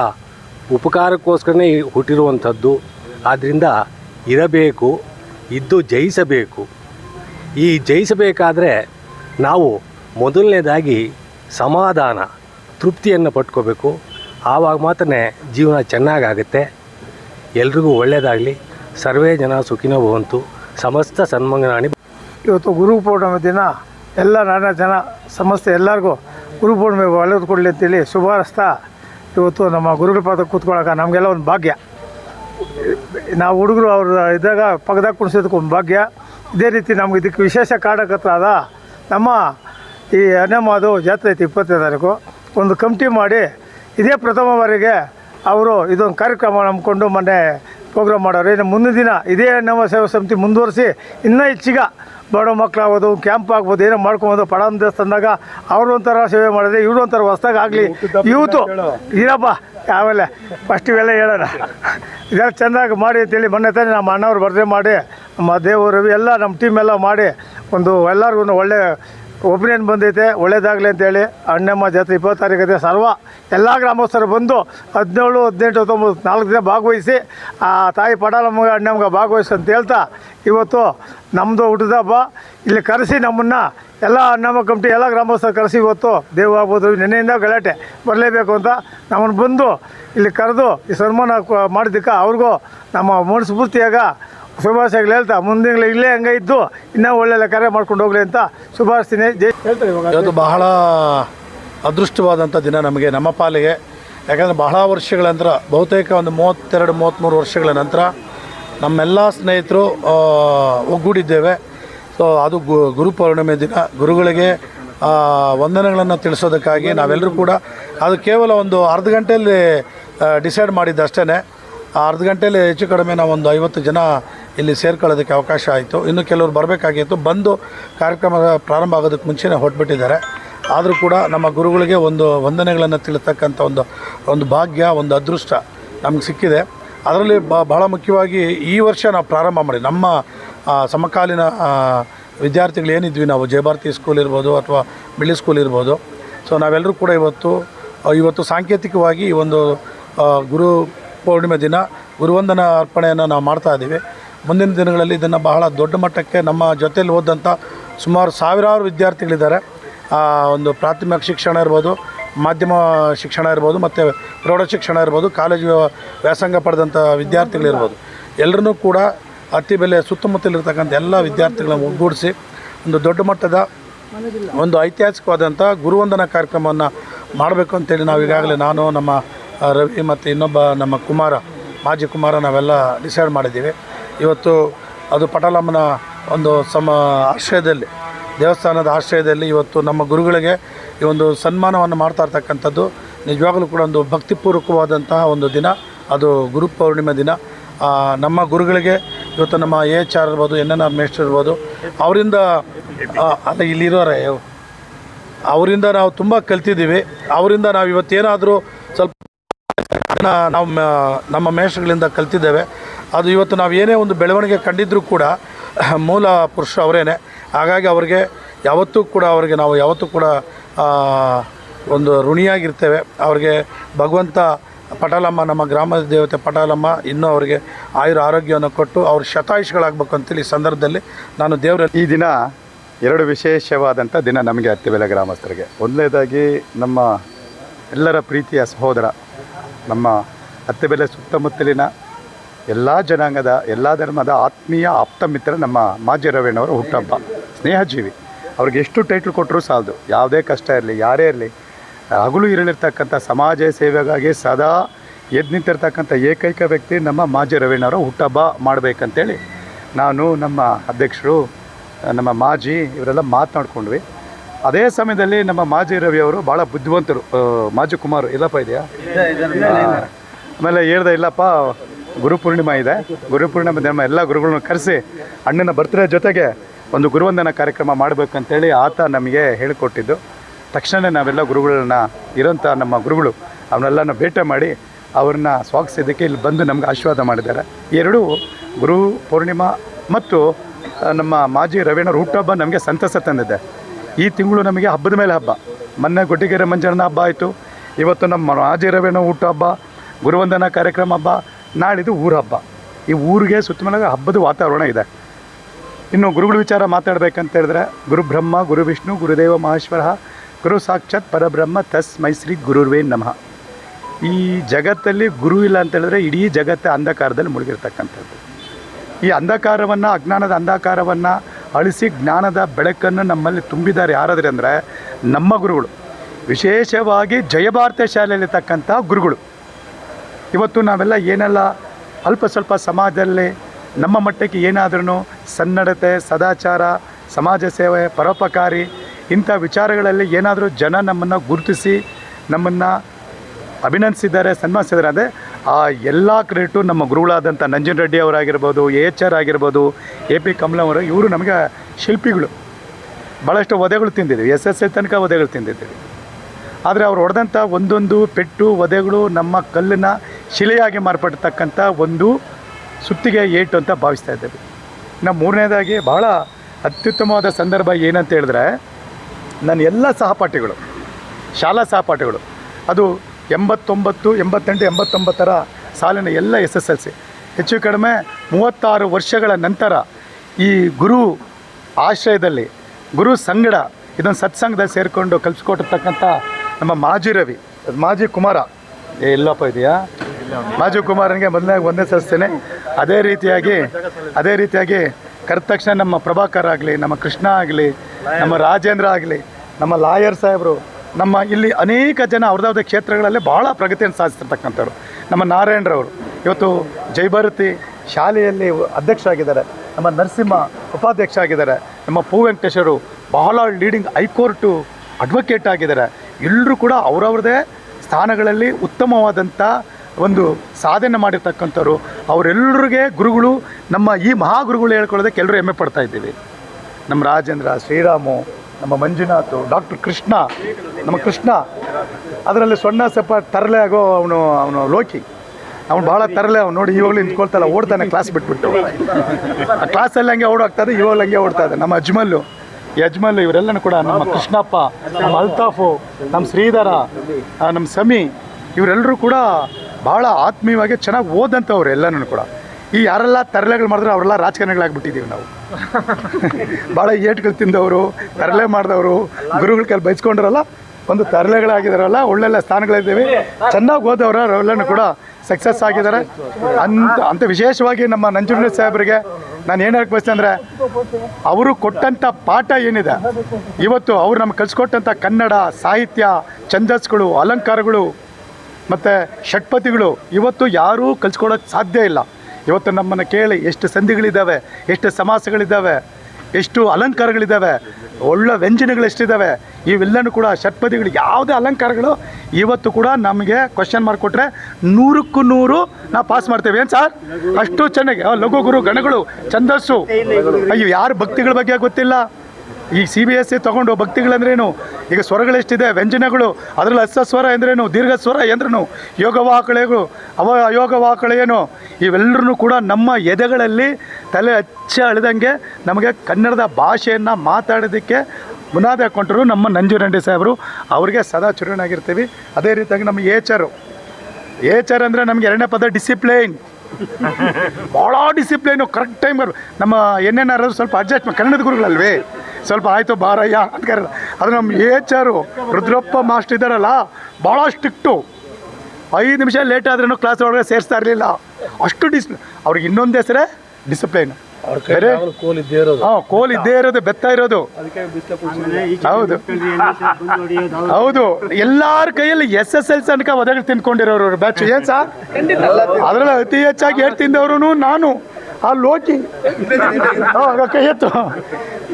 ಉಪಕಾರಕ್ಕೋಸ್ಕರನೇ ಹುಟ್ಟಿರುವಂಥದ್ದು. ಆದ್ದರಿಂದ ಇರಬೇಕು, ಇದ್ದು ಜಯಿಸಬೇಕು. ಈ ಜಯಿಸಬೇಕಾದ್ರೆ ನಾವು ಮೊದಲನೇದಾಗಿ ಸಮಾಧಾನ. ತೃಪ್ತಿಯನ್ನು ಪಟ್ಕೋಬೇಕು. ಆವಾಗ ಮಾತ್ರ ಜೀವನ ಚೆನ್ನಾಗಾಗುತ್ತೆ. ಎಲ್ರಿಗೂ ಒಳ್ಳೆಯದಾಗಲಿ ಸರ್ವೇ ಜನ ಸುಖಿನೋ ಭವಂತು. ಸಮಸ್ತ ಸನ್ಮಂಗನಾಣಿ ಇವತ್ತು ಗುರು ಪೌರ್ಣಮಿ ದಿನ. ಎಲ್ಲ ನಾನಾ ಜನ, ಸಮಸ್ತ ಎಲ್ಲರಿಗೂ ಗುರು ಒಳ್ಳೆದು ಕೊಡಲಿ ಅಂತೇಳಿ ಶುಭ ಹಾರೈಸ್ತಾ ಇವತ್ತು ನಮ್ಮ ಗುರುಗಳ ಪಾತ್ರ ಕೂತ್ಕೊಳ್ಳೋಕೆ ನಮಗೆಲ್ಲ ಒಂದು ಭಾಗ್ಯ. ನಾವು ಹುಡುಗರು ಅವ್ರ ಇದ್ದಾಗ ಪಕ್ಕದಾಗ ಕುಣಿಸೋದಕ್ಕೆ ಒಂದು ಭಾಗ್ಯ. ಇದೇ ರೀತಿ ನಮ್ಗೆ ಇದಕ್ಕೆ ವಿಶೇಷ ಕಾರಣಕ್ಕೆ ಆದ ನಮ್ಮ ಈ ಅನ್ನಮಾದು ಜಾತ್ರೆ ಐತಿ ಇಪ್ಪತ್ತನೇ ತಾರೀಕು. ಒಂದು ಕಮಿಟಿ ಮಾಡಿ ಇದೇ ಪ್ರಥಮ ಬಾರಿಗೆ ಅವರು ಇದೊಂದು ಕಾರ್ಯಕ್ರಮ ನಂಬಿಕೊಂಡು ಮೊನ್ನೆ ಪ್ರೋಗ್ರಾಮ್ ಮಾಡೋರು. ಇನ್ನು ಮುಂದಿನ ದಿನ ಇದೇ ನಮ್ಮ ಸೇವಾ ಸಮಿತಿ ಮುಂದುವರಿಸಿ ಇನ್ನೂ ಹೆಚ್ಚಿಗೆ ಬಡ ಮಕ್ಕಳಾಗೋದು ಕ್ಯಾಂಪ್ ಆಗ್ಬೋದು ಏನೋ ಮಾಡ್ಕೊಬೋದು ಪಡಾಮ್ ದೇವಸ್ಥಾನದಾಗ ಅವರು ಒಂಥರ ಸೇವೆ ಮಾಡಿದ್ರೆ ಇವರು ಒಂಥರ ಹೊಸ್ದಾಗ ಆಗಲಿ. ಇವತ್ತು ಇರಪ್ಪ ಆಮೇಲೆ ಫಸ್ಟ್ ಇವೆಲ್ಲ ಹೇಳೋಣ. ಇದೆಲ್ಲ ಚೆಂದಾಗಿ ಮಾಡಿ ಅಂತೇಳಿ ಮೊನ್ನೆ ತಾನೆ ನಮ್ಮ ಅಣ್ಣವ್ರು ಬರ್ದೇ ಮಾಡಿ ನಮ್ಮ ದೇವರು ರವಿ ಎಲ್ಲ ನಮ್ಮ ಟೀಮ್ ಎಲ್ಲ ಮಾಡಿ ಒಂದು ಎಲ್ಲರಿಗೂ ಒಳ್ಳೆ ಒಪಿನಿಯನ್ ಬಂದೈತೆ, ಒಳ್ಳೇದಾಗಲಿ ಅಂತೇಳಿ ಅಣ್ಣಮ್ಮ ಜಾತ್ರೆ ಇಪ್ಪತ್ತು ತಾರೀಕಿದೆ ಸರ್ವ ಎಲ್ಲ ಗ್ರಾಮಸ್ಥರು ಬಂದು ಹದಿನೇಳು, ಹದಿನೆಂಟು, ಹತ್ತೊಂಬತ್ತು, ನಾಲ್ಕು ದಿನ ಭಾಗವಹಿಸಿ ಆ ತಾಯಿ ಪಡಾಲಮ್ಮಗೆ, ಅಣ್ಣಮ್ಮಗೆ ಭಾಗವಹಿಸಿ ಅಂತ ಹೇಳ್ತಾ ಇವತ್ತು ನಮ್ಮದು ಹುಟ್ಟಿದ ಹಬ್ಬ. ಇಲ್ಲಿ ಕರೆಸಿ ನಮ್ಮನ್ನು, ಎಲ್ಲ ಅಣ್ಣಮ್ಮ ಕಮಿಟಿ, ಎಲ್ಲ ಗ್ರಾಮಸ್ಥರು ಕರೆಸಿ ಇವತ್ತು ದೇವ ಆಗ್ಬೋದು ನೆನೆಯಿಂದ ಗಲಾಟೆ ಬರಲೇಬೇಕು ಅಂತ ನಮ್ಮನ್ನು ಬಂದು ಇಲ್ಲಿ ಕರೆದು ಈ ಸನ್ಮಾನ ಮಾಡಿದ್ದಕ್ಕೆ ಅವ್ರಿಗೂ ನಮ್ಮ ಮನಸ್ಫೂರ್ತಿಯಾಗ ಶುಭಾಶಯಗಳು ಹೇಳ್ತಾ ಮುಂದಿನ ಇಲ್ಲೇ ಹಂಗ ಇದ್ದು, ಇನ್ನೂ ಒಳ್ಳೆ ಕಾರ್ಯ ಮಾಡ್ಕೊಂಡು ಹೋಗ್ಲಿ ಅಂತ ಶುಭಾರಿಸ್ತೀನಿ ಜೈ ಹೇಳ್ತಾರೆ ಇವಾಗ. ಇವತ್ತು ಬಹಳ ಅದೃಷ್ಟವಾದಂಥ ದಿನ ನಮಗೆ ನಮ್ಮ ಪಾಲಿಗೆ. ಯಾಕಂದರೆ ಬಹಳ ವರ್ಷಗಳ ನಂತರ, ಬಹುತೇಕ ಒಂದು ಮೂವತ್ತೆರಡು, ಮೂವತ್ತ್ಮೂರು ವರ್ಷಗಳ ನಂತರ ನಮ್ಮೆಲ್ಲ ಸ್ನೇಹಿತರು ಒಗ್ಗೂಡಿದ್ದೇವೆ. ಸೊ ಅದು ಗು, ಗುರು ಪೌರ್ಣಿಮೆ ದಿನ. ಗುರುಗಳಿಗೆ ವಂದನೆಗಳನ್ನು ತಿಳಿಸೋದಕ್ಕಾಗಿ ನಾವೆಲ್ಲರೂ ಕೂಡ, ಅದು ಕೇವಲ ಒಂದು ಅರ್ಧ ಗಂಟೆಯಲ್ಲಿ ಡಿಸೈಡ್ ಮಾಡಿದ್ದಷ್ಟೇ ಆ ಅರ್ಧ ಗಂಟೆಯಲ್ಲಿ ಹೆಚ್ಚು ಕಡಿಮೆ ನಾವು ಒಂದು ಐವತ್ತು ಜನ ಇಲ್ಲಿ ಸೇರ್ಕೊಳ್ಳೋದಕ್ಕೆ ಅವಕಾಶ ಆಯಿತು. ಇನ್ನು ಕೆಲವರು ಬರಬೇಕಾಗಿತ್ತು. ಬಂದು ಕಾರ್ಯಕ್ರಮ ಪ್ರಾರಂಭ ಆಗೋದಕ್ಕೆ ಮುಂಚೆನೇ ಹೊರಟ್ಬಿಟ್ಟಿದ್ದಾರೆ. ಆದರೂ ಕೂಡ ನಮ್ಮ ಗುರುಗಳಿಗೆ ಒಂದು ವಂದನೆಗಳನ್ನು ತಿಳಿತಕ್ಕಂಥ ಒಂದು ಒಂದು ಭಾಗ್ಯ, ಒಂದು ಅದೃಷ್ಟ ನಮ್ಗೆ ಸಿಕ್ಕಿದೆ. ಅದರಲ್ಲಿ ಬ ಭಾಳ ಮುಖ್ಯವಾಗಿ ಈ ವರ್ಷ ನಾವು ಪ್ರಾರಂಭ ಮಾಡಿ, ನಮ್ಮ ಸಮಕಾಲೀನ ವಿದ್ಯಾರ್ಥಿಗಳು ಏನಿದ್ವಿ ನಾವು, ಜಯಭಾರತಿ ಸ್ಕೂಲ್ ಇರ್ಬೋದು ಅಥವಾ ಬಿಳಿ ಸ್ಕೂಲ್ ಇರ್ಬೋದು. ಸೊ ನಾವೆಲ್ಲರೂ ಕೂಡ ಇವತ್ತು ಇವತ್ತು ಸಾಂಕೇತಿಕವಾಗಿ ಒಂದು ಗುರು ಪೂರ್ಣಿಮೆ ದಿನ ಗುರುವಂದನ ಅರ್ಪಣೆಯನ್ನು ನಾವು ಮಾಡ್ತಾ ಇದ್ದೀವಿ. ಮುಂದಿನ ದಿನಗಳಲ್ಲಿ ಇದನ್ನು ಬಹಳ ದೊಡ್ಡ ಮಟ್ಟಕ್ಕೆ ನಮ್ಮ ಜೊತೆಯಲ್ಲಿ ಓದಂಥ ಸುಮಾರು ಸಾವಿರಾರು ವಿದ್ಯಾರ್ಥಿಗಳಿದ್ದಾರೆ. ಆ, ಒಂದು ಪ್ರಾಥಮಿಕ ಶಿಕ್ಷಣ ಇರ್ಬೋದು ಮಾಧ್ಯಮ ಶಿಕ್ಷಣ ಇರ್ಬೋದು ಮತ್ತು ಪ್ರೌಢ ಶಿಕ್ಷಣ ಇರ್ಬೋದು ಕಾಲೇಜು ವ್ಯ- ವ್ಯಾಸಂಗ ಪಡೆದಂಥ ವಿದ್ಯಾರ್ಥಿಗಳಿರ್ಬೋದು. ಎಲ್ಲರೂ ಕೂಡ ಅತಿ ಬೆಲೆ ಸುತ್ತಮುತ್ತಲಿರ್ತಕ್ಕಂಥ ಎಲ್ಲ ವಿದ್ಯಾರ್ಥಿಗಳನ್ನ ಒಗ್ಗೂಡಿಸಿ ಒಂದು ದೊಡ್ಡ ಮಟ್ಟದ ಒಂದು ಐತಿಹಾಸಿಕವಾದಂಥ ಗುರುವಂದನ ಕಾರ್ಯಕ್ರಮವನ್ನು ಮಾಡಬೇಕು ಅಂತೇಳಿ ನಾವು ಈಗಾಗಲೇ ನಾನು ನಮ್ಮ ರವಿ ಮತ್ತು ಇನ್ನೊಬ್ಬ ನಮ್ಮ ಕುಮಾರ ಮಾಜಿ ಕುಮಾರ ನಾವೆಲ್ಲ ಡಿಸೈಡ್ ಮಾಡಿದ್ದೀವಿ. ಇವತ್ತು ಅದು ಪಟಲಮ್ಮನ ಒಂದು ಸಮ ಆಶ್ರಯದಲ್ಲಿ, ದೇವಸ್ಥಾನದ ಆಶ್ರಯದಲ್ಲಿ ಇವತ್ತು ನಮ್ಮ ಗುರುಗಳಿಗೆ ಈ ಒಂದು ಸನ್ಮಾನವನ್ನು ಮಾಡ್ತಾ ಇರ್ತಕ್ಕಂಥದ್ದು. ನಿಜವಾಗಲೂ ಕೂಡ ಒಂದು ಭಕ್ತಿಪೂರ್ವಕವಾದಂತಹ ಒಂದು ದಿನ, ಅದು ಗುರು ಪೌರ್ಣಿಮೆ ದಿನ. ನಮ್ಮ ಗುರುಗಳಿಗೆ ಇವತ್ತು ನಮ್ಮ ಎ ಎಚ್ ಆರ್ ಇರ್ಬೋದು, ಎನ್ ಎನ್ ಆರ್ ಮೇಸ್ಟರ್ ಇರ್ಬೋದು, ಅವರಿಂದ ಅಲ್ಲ ಇಲ್ಲಿರೋರೆ ಅವರಿಂದ ನಾವು ತುಂಬ ಕಲ್ತಿದ್ದೀವಿ. ಅವರಿಂದ ನಾವು ಇವತ್ತೇನಾದರೂ ಅದನ್ನ ನಾವು ನಮ್ಮ ಮೇಷಗಳಿಂದ ಕಲ್ತಿದ್ದೇವೆ. ಅದು ಇವತ್ತು ನಾವು ಏನೇ ಒಂದು ಬೆಳವಣಿಗೆ ಕಂಡಿದ್ದರೂ ಕೂಡ ಮೂಲ ಪುರುಷ ಅವರೇನೆ. ಹಾಗಾಗಿ ಅವರಿಗೆ ಯಾವತ್ತೂ ಕೂಡ ಅವರಿಗೆ ನಾವು ಯಾವತ್ತೂ ಕೂಡ ಒಂದು ಋಣಿಯಾಗಿರ್ತೇವೆ. ಅವ್ರಿಗೆ ಭಗವಂತ ಪಟಾಲಮ್ಮ, ನಮ್ಮ ಗ್ರಾಮದ ದೇವತೆ ಪಟಾಲಮ್ಮ ಇನ್ನೂ ಅವರಿಗೆ ಆಯುರ ಆರೋಗ್ಯವನ್ನು ಕೊಟ್ಟು ಅವ್ರ ಶತಾಯುಷಗಳಾಗಬೇಕು ಅಂತೇಳಿ ಈ ಸಂದರ್ಭದಲ್ಲಿ ನಾನು ದೇವರ ಈ ದಿನ ಎರಡು ವಿಶೇಷವಾದಂಥ ದಿನ ನಮಗೆ ಹತ್ತಿಬೆಲೆ ಗ್ರಾಮಸ್ಥರಿಗೆ. ಒಂದನೇದಾಗಿ ನಮ್ಮ ಎಲ್ಲರ ಪ್ರೀತಿಯ ಸಹೋದರ ನಮ್ಮ ಹತ್ತಿಬೆಲೆ ಸುತ್ತಮುತ್ತಲಿನ ಎಲ್ಲ ಜನಾಂಗದ, ಎಲ್ಲ ಧರ್ಮದ ಆತ್ಮೀಯ ಆಪ್ತ ಮಿತ್ರ ನಮ್ಮ ಮಾಜಿ ರವೇಣವರ ಹುಟ್ಟಹಬ್ಬ ಸ್ನೇಹಜೀವಿ. ಅವ್ರಿಗೆ ಎಷ್ಟು ಟೈಟ್ಲ್ ಕೊಟ್ಟರೂ ಸಾಲದು. ಯಾವುದೇ ಕಷ್ಟ ಇರಲಿ, ಯಾರೇ ಇರಲಿ, ಹಗಲು ಇರಲಿರ್ತಕ್ಕಂಥ ಸಮಾಜ ಸೇವೆಗಾಗಿ ಸದಾ ಎದ್ದು ನಿಂತಿರ್ತಕ್ಕಂಥ ಏಕೈಕ ವ್ಯಕ್ತಿ ನಮ್ಮ ಮಾಜಿ ರವೀಣವರ ಹುಟ್ಟಹಬ್ಬ ಮಾಡಬೇಕಂತೇಳಿ ನಾನು ನಮ್ಮ ಅಧ್ಯಕ್ಷರು, ನಮ್ಮ ಮಾಜಿ ಇವರೆಲ್ಲ ಮಾತನಾಡ್ಕೊಂಡ್ವಿ. ಅದೇ ಸಮಯದಲ್ಲಿ ನಮ್ಮ ಮಾಜಿ ರವಿ ಅವರು ಭಾಳ ಬುದ್ಧಿವಂತರು. ಮಾಜಿ ಕುಮಾರ್ ಇಲ್ಲಪ್ಪ ಇದೆಯಾ? ಆಮೇಲೆ ಹೇಳ್ದೆ ಇಲ್ಲಪ್ಪ ಗುರುಪೂರ್ಣಿಮಾ ಇದೆ. ಗುರುಪೂರ್ಣಿಮಾ ದಿನ ಎಲ್ಲ ಗುರುಗಳನ್ನ ಕರೆಸಿ ಅಣ್ಣನ ಬರ್ತ್ಡೇ ಜೊತೆಗೆ ಒಂದು ಗುರುವಂದನ ಕಾರ್ಯಕ್ರಮ ಮಾಡಬೇಕಂತೇಳಿ ಆತ ನಮಗೆ ಹೇಳಿಕೊಟ್ಟಿದ್ದು. ತಕ್ಷಣ ನಾವೆಲ್ಲ ಗುರುಗಳನ್ನ ಇರೋಂಥ ನಮ್ಮ ಗುರುಗಳು ಅವನ್ನೆಲ್ಲನ ಭೇಟಿ ಮಾಡಿ ಅವ್ರನ್ನ ಸ್ವಾಗತಿಸಿದ್ದಕ್ಕೆ ಇಲ್ಲಿ ಬಂದು ನಮ್ಗೆ ಆಶೀರ್ವಾದ ಮಾಡಿದ್ದಾರೆ. ಎರಡೂ ಗುರು ಪೂರ್ಣಿಮಾ ಮತ್ತು ನಮ್ಮ ಮಾಜಿ ರವೀಣರ ಹುಟ್ಟುಹಬ್ಬ ನಮಗೆ ಸಂತಸ ತಂದಿದೆ. ಈ ತಿಂಗಳು ನಮಗೆ ಹಬ್ಬದ ಮೇಲೆ ಹಬ್ಬ. ಮೊನ್ನೆ ಗೊಟ್ಟಿಗೆರೆ ಮಂಜಣ್ಣ ಹಬ್ಬ ಆಯಿತು. ಇವತ್ತು ನಮ್ಮ ರಾಜರವೇಣ ಊಟ ಹಬ್ಬ, ಗುರುವಂದನ ಕಾರ್ಯಕ್ರಮ ಹಬ್ಬ ನಾಳಿದು ಊರ ಹಬ್ಬ. ಈ ಊರಿಗೆ ಸುತ್ತಮುತ್ತ ಹಬ್ಬದ ವಾತಾವರಣ ಇದೆ. ಇನ್ನು ಗುರುಗಳ ವಿಚಾರ ಮಾತಾಡಬೇಕಂತ ಹೇಳಿದ್ರೆ, ಗುರು ಬ್ರಹ್ಮ, ಗುರು ವಿಷ್ಣು, ಗುರುದೇವ ಮಹೇಶ್ವರ, ಗುರು ಸಾಕ್ಷಾತ್ ಪರಬ್ರಹ್ಮ, ತಸ್ ಮೈಶ್ರೀ ಗುರುರ್ವೇ ನಮಃ. ಈ ಜಗತ್ತಲ್ಲಿ ಗುರು ಇಲ್ಲ ಅಂತ ಹೇಳಿದ್ರೆ ಇಡೀ ಜಗತ್ತೇ ಅಂಧಕಾರದಲ್ಲಿ ಮುಳುಗಿರ್ತಕ್ಕಂಥದ್ದು. ಈ ಅಂಧಕಾರವನ್ನು, ಅಜ್ಞಾನದ ಅಂಧಕಾರವನ್ನು ಅಳಿಸಿ ಜ್ಞಾನದ ಬೆಳಕನ್ನು ನಮ್ಮಲ್ಲಿ ತುಂಬಿದ್ದಾರೆ. ಯಾರಾದರೆ ಅಂದರೆ ನಮ್ಮ ಗುರುಗಳು. ವಿಶೇಷವಾಗಿ ಜಯಭಾರತ ಶಾಲೆಯಲ್ಲಿರ್ತಕ್ಕಂಥ ಗುರುಗಳು. ಇವತ್ತು ನಾವೆಲ್ಲ ಏನೆಲ್ಲ ಅಲ್ಪ ಸ್ವಲ್ಪ ಸಮಾಜದಲ್ಲಿ ನಮ್ಮ ಮಟ್ಟಕ್ಕೆ ಏನಾದ್ರೂ ಸನ್ನಡತೆ, ಸದಾಚಾರ, ಸಮಾಜ ಸೇವೆ, ಪರೋಪಕಾರಿ ಇಂಥ ವಿಚಾರಗಳಲ್ಲಿ ಏನಾದರೂ ಜನ ನಮ್ಮನ್ನು ಗುರುತಿಸಿ ನಮ್ಮನ್ನು ಅಭಿನಂದಿಸಿದ್ದಾರೆ, ಸನ್ಮಾನಿಸಿದ್ದಾರೆ. ಅಂದರೆ ಆ ಎಲ್ಲ ಕ್ರೆಡಿಟು ನಮ್ಮ ಗುರುಗಳಾದಂಥ ನಂಜನ್ ರೆಡ್ಡಿ ಅವರಾಗಿರ್ಬೋದು, ಎ ಎಚ್ ಆರ್ ಆಗಿರ್ಬೋದು, ಎ ಪಿ ಕಮಲವರು ಇವರು ನಮಗೆ ಶಿಲ್ಪಿಗಳು. ಭಾಳಷ್ಟು ಒದೆಗಳು ತಿಂದಿದ್ದೀವಿ, ಎಸ್ ಎಸ್ ಎಲ್ ತನಕ ಒದೆಗಳು ತಿಂದಿದ್ದೀವಿ. ಆದರೆ ಅವ್ರು ಹೊಡೆದಂಥ ಒಂದೊಂದು ಪೆಟ್ಟು ಒದೆಗಳು ನಮ್ಮ ಕಲ್ಲಿನ ಶಿಲೆಯಾಗಿ ಮಾರ್ಪಡ್ತಕ್ಕಂಥ ಒಂದು ಸುತ್ತಿಗೆ ಏಟು ಅಂತ ಭಾವಿಸ್ತಾ ಇದ್ದೇವೆ. ನಮ್ಮ ಮೂರನೇದಾಗಿ ಭಾಳ ಅತ್ಯುತ್ತಮವಾದ ಸಂದರ್ಭ ಏನಂತ ಹೇಳಿದ್ರೆ, ನನ್ನ ಎಲ್ಲ ಸಹಪಾಠಿಗಳು, ಶಾಲಾ ಸಹಪಾಠಿಗಳು, ಅದು ಎಂಬತ್ತೊಂಬತ್ತು, ಎಂಬತ್ತೆಂಟು, ಎಂಬತ್ತೊಂಬತ್ತರ ಸಾಲಿನ ಎಲ್ಲ ಎಸ್ ಎಸ್ ಎಲ್ ಸಿ. ಹೆಚ್ಚು ಕಡಿಮೆ ಮೂವತ್ತಾರು ವರ್ಷಗಳ ನಂತರ ಈ ಗುರು ಆಶ್ರಯದಲ್ಲಿ, ಗುರು ಸಂಗಡ, ಇದೊಂದು ಸತ್ಸಂಗದಲ್ಲಿ ಸೇರಿಕೊಂಡು ಕಲಿಸ್ಕೊಟ್ಟಿರ್ತಕ್ಕಂಥ ನಮ್ಮ ಮಾಜಿ ರವಿ, ಮಾಜಿ ಕುಮಾರ. ಏ, ಇಲ್ಲಪ್ಪ, ಇದೆಯಾ? ಮಾಜಿ ಕುಮಾರನಿಗೆ ಮೊದಲನೇ ಒಂದೇ ಸಲ್ಲಿಸ್ತೇನೆ. ಅದೇ ರೀತಿಯಾಗಿ ಅದೇ ರೀತಿಯಾಗಿ ಕರೆದ ತಕ್ಷಣ ನಮ್ಮ ಪ್ರಭಾಕರ್ ಆಗಲಿ, ನಮ್ಮ ಕೃಷ್ಣ ಆಗಲಿ, ನಮ್ಮ ರಾಜೇಂದ್ರ ಆಗಲಿ, ನಮ್ಮ ಲಾಯರ್ ಸಾಹೇಬರು ನಮ್ಮ ಇಲ್ಲಿ ಅನೇಕ ಜನ ಅವ್ರದ್ದಾವ್ದೇ ಕ್ಷೇತ್ರಗಳಲ್ಲಿ ಭಾಳ ಪ್ರಗತಿಯನ್ನು ಸಾಧಿಸಿರ್ತಕ್ಕಂಥವ್ರು ನಮ್ಮ ನಾರಾಯಣರವರು. ಇವತ್ತು ಜೈಭಾರತಿ ಶಾಲೆಯಲ್ಲಿ ಅಧ್ಯಕ್ಷ ಆಗಿದ್ದಾರೆ ನಮ್ಮ ನರಸಿಂಹ ಉಪಾಧ್ಯಕ್ಷ ಆಗಿದ್ದಾರೆ. ನಮ್ಮ ಪೂ ವೆಂಕಟೇಶ್ವರು ಬಹಳ ಲೀಡಿಂಗ್ ಹೈಕೋರ್ಟು ಅಡ್ವೊಕೇಟ್ ಆಗಿದ್ದಾರೆ. ಎಲ್ಲರೂ ಕೂಡ ಅವರವ್ರದೇ ಸ್ಥಾನಗಳಲ್ಲಿ ಉತ್ತಮವಾದಂಥ ಒಂದು ಸಾಧನೆ ಮಾಡಿರ್ತಕ್ಕಂಥವ್ರು. ಅವರೆಲ್ಲರಿಗೆ ಗುರುಗಳು, ನಮ್ಮ ಈ ಮಹಾಗುರುಗಳು ಹೇಳ್ಕೊಳ್ಳೋದಕ್ಕೆ ಎಲ್ಲರೂ ಹೆಮ್ಮೆ ಪಡ್ತಾ ಇದ್ದೀವಿ. ನಮ್ಮ ರಾಜೇಂದ್ರ, ಶ್ರೀರಾಮು ನಮ್ಮ ಮಂಜುನಾಥ್, ಡಾಕ್ಟರ್ ಕೃಷ್ಣ, ನಮ್ಮ ಕೃಷ್ಣ, ಅದರಲ್ಲಿ ಸೊಣ್ಣ ಸ್ವಲ್ಪ ತರಲೆ ಆಗೋ ಅವನು ಅವನು ಲೋಕಿ. ಅವ್ನು ಭಾಳ ತರಲೆ ಅವ್ನು ನೋಡಿ, ಇವಾಗಲೂ ನಿಂತ್ಕೊಳ್ತಲ್ಲ ಓಡ್ತಾನೆ ಕ್ಲಾಸ್ ಬಿಟ್ಬಿಟ್ಟು. ಆ ಕ್ಲಾಸಲ್ಲಿ ಹಂಗೆ ಓಡೋಗ್ತದೆ ಇವಾಗಲೂ ಹಂಗೆ ಓಡ್ತಾ ಇದೆ. ನಮ್ಮ ಅಜ್ಮಲ್ಲು, ಈ ಅಜ್ಮಲ್ಲು ಇವರೆಲ್ಲನೂ ಕೂಡ ನಮ್ಮ ಕೃಷ್ಣಪ್ಪ, ನಮ್ಮ ಅಲ್ತಾಫು, ನಮ್ಮ ಶ್ರೀಧರ ನಮ್ಮ ಸಮಿ, ಇವರೆಲ್ಲರೂ ಕೂಡ ಭಾಳ ಆತ್ಮೀಯವಾಗಿ ಚೆನ್ನಾಗಿ ಓದಂಥವ್ರು ಎಲ್ಲನೂ ಕೂಡ. ಈ ಯಾರೆಲ್ಲ ತರಲೆಗಳು ಮಾಡಿದ್ರು ಅವರೆಲ್ಲ ರಾಜಕಾರಣಿಗಳಾಗ್ಬಿಟ್ಟಿದ್ದೀವಿ ನಾವು. ಭಾಳ ಏಟ್ಗಳು ತಿಂದವರು, ತರಲೆ ಮಾಡಿದವರು, ಗುರುಗಳ ಕೈಲಿ ಬೈಸ್ಕೊಂಡ್ರಲ್ಲ, ಒಂದು ತರಲೆಗಳಾಗಿದಾರಲ್ಲ, ಒಳ್ಳೊಳ್ಳೆ ಸ್ಥಾನಗಳಿದ್ದೇವೆ. ಚೆನ್ನಾಗಿ ಓದವರು, ಅವರೆಲ್ಲನೂ ಕೂಡ ಸಕ್ಸಸ್ ಆಗಿದ್ದಾರೆ ಅಂತ ಅಂತ ವಿಶೇಷವಾಗಿ ನಮ್ಮ ನಂಜುಂಡ ಸಾಹೇಬರಿಗೆ ನಾನು ಏನು ಹೇಳಕ್ಕೆ ಬಯಸ್ತೇನೆ ಅಂದರೆ, ಅವರು ಕೊಟ್ಟಂಥ ಪಾಠ ಏನಿದೆ, ಇವತ್ತು ಅವ್ರು ನಮ್ಗೆ ಕಲಿಸ್ಕೊಟ್ಟಂಥ ಕನ್ನಡ, ಸಾಹಿತ್ಯ ಛಂದಸ್ಗಳು ಅಲಂಕಾರಗಳು, ಮತ್ತು ಷಟ್ಪತಿಗಳು ಇವತ್ತು ಯಾರೂ ಕಲಿಸ್ಕೊಡೋಕ್ಕೆ ಸಾಧ್ಯ ಇಲ್ಲ. ಇವತ್ತು ನಮ್ಮನ್ನು ಕೇಳಿ ಎಷ್ಟು ಸಂಧಿಗಳಿದ್ದಾವೆ ಎಷ್ಟು ಸಮಾಸಗಳಿದ್ದಾವೆ ಎಷ್ಟು ಅಲಂಕಾರಗಳಿದ್ದಾವೆ ಒಳ್ಳೆ ವ್ಯಂಜನಗಳು ಎಷ್ಟಿದ್ದಾವೆ ಇವೆಲ್ಲನೂ ಕೂಡ ಷಟ್ಪದಿಗಳು ಯಾವುದೇ ಅಲಂಕಾರಗಳು ಇವತ್ತು ಕೂಡ ನಮಗೆ ಕ್ವಶನ್ ಮಾರ್ಕ್ ಕೊಟ್ಟರೆ ನೂರಕ್ಕೂ ನೂರು ನಾವು ಪಾಸ್ ಮಾಡ್ತೇವೆ. ಏನು ಸರ್? ಅಷ್ಟು ಚೆನ್ನಾಗಿ ಲಘು ಗುರು ಗಣಗಳು, ಛಂದಸ್ಸು. ಅಯ್ಯೋ, ಯಾರು ಭಕ್ತಿಗಳ ಬಗ್ಗೆ ಗೊತ್ತಿಲ್ಲ? ಈ ಸಿ ಬಿ ಎಸ್ ಸಿ ತೊಗೊಂಡು ಭಕ್ತಿಗಳಂದ್ರೇನು? ಈಗ ಸ್ವರಗಳು ಎಷ್ಟಿದೆ ವ್ಯಂಜನಗಳು, ಅದರಲ್ಲಿ ಹಸ್ತ ಸ್ವರ ಎಂದ್ರೇನು? ದೀರ್ಘ ಸ್ವರ ಎಂದ್ರೇನು? ಯೋಗವಾಹಕಳೆಗಳು ಅವ ಅಯೋಗವಾಹಕಳೇನು ಇವೆಲ್ಲರೂ ಕೂಡ ನಮ್ಮ ಎದೆಗಳಲ್ಲಿ ತಲೆ ಹಚ್ಚ ಅಳಿದಂಗೆ ನಮಗೆ ಕನ್ನಡದ ಭಾಷೆಯನ್ನು ಮಾತಾಡೋದಕ್ಕೆ ಮುನಾದಿ ಹಾಕ್ಕೊಂಡ್ರು ನಮ್ಮ ನಂಜುರಂಡಿ ಸಾಹೇಬರು. ಅವ್ರಿಗೆ ಸದಾ ಚುರುನಾಗಿರ್ತೀವಿ. ಅದೇ ರೀತಿಯಾಗಿ ನಮ್ಮ ಏಚರು. ಏಚರ್ ಅಂದರೆ ನಮಗೆ ಎರಡನೇ ಪದ ಡಿಸಿಪ್ಲೈನ್ ಭಾಳ ಡಿಸಿಪ್ಲೈನು ಕರೆಕ್ಟ್ ಟೈಮ್ ನಮ್ಮ ಎನ್ ಎನ್ ಆರ್ ಸ್ವಲ್ಪ ಅಡ್ಜಸ್ಟ್ ಕನ್ನಡದ ಗುರುಗಳಲ್ವೇ? ಸ್ವಲ್ಪ ಆಯಿತು ಬಾರಯ್ಯ ಅಂತ ಕರೆದ ಅದು ನಮ್ಮ ಎಚ್ ಆರು ರುದ್ರಪ್ಪ ಮಾಸ್ಟರ್ ಇದ್ದಾರಲ್ಲ ಭಾಳ ಸ್ಟ್ರಿಕ್ಟು ಐದು ನಿಮಿಷ ಲೇಟ್ ಆದ್ರೂ ಕ್ಲಾಸ್ ಒಳಗಡೆ ಸೇರಿಸ್ತಾ ಇರಲಿಲ್ಲ. ಅಷ್ಟು ಡಿಸ್ ಅವ್ರಿಗೆ ಇನ್ನೊಂದು ಹೆಸರೇ ಡಿಸಿಪ್ಲೈನ್ ಬೇರೆ? ಯಾವಾಗ್ಲೂ ಕೋಲ್ ಇದ್ದೇ ಇರೋದು. ಹಾಂ ಕೋಲ್ ಇದ್ದೇ ಇರೋದು ಬೆತ್ತ ಇರೋದು. ಹೌದು. ಹೌದು. ಎಲ್ಲಾರ ಕೈಯಲ್ಲಿ ಎಸ್ ಎಸ್ ಎಲ್ ತನಕ ಒದಗಳು ತಿನ್ಕೊಂಡಿರೋರು ಬ್ಯಾಚ್ ಏನ್ ಸಾ? ಅದ್ರಲ್ಲಿ ಅತಿ ಹೆಚ್ಚಾಗಿ ಏಟ್ ತಿಂದವರು ನಾನು. ಆ ಲೋಕಿ. ಎತ್ತು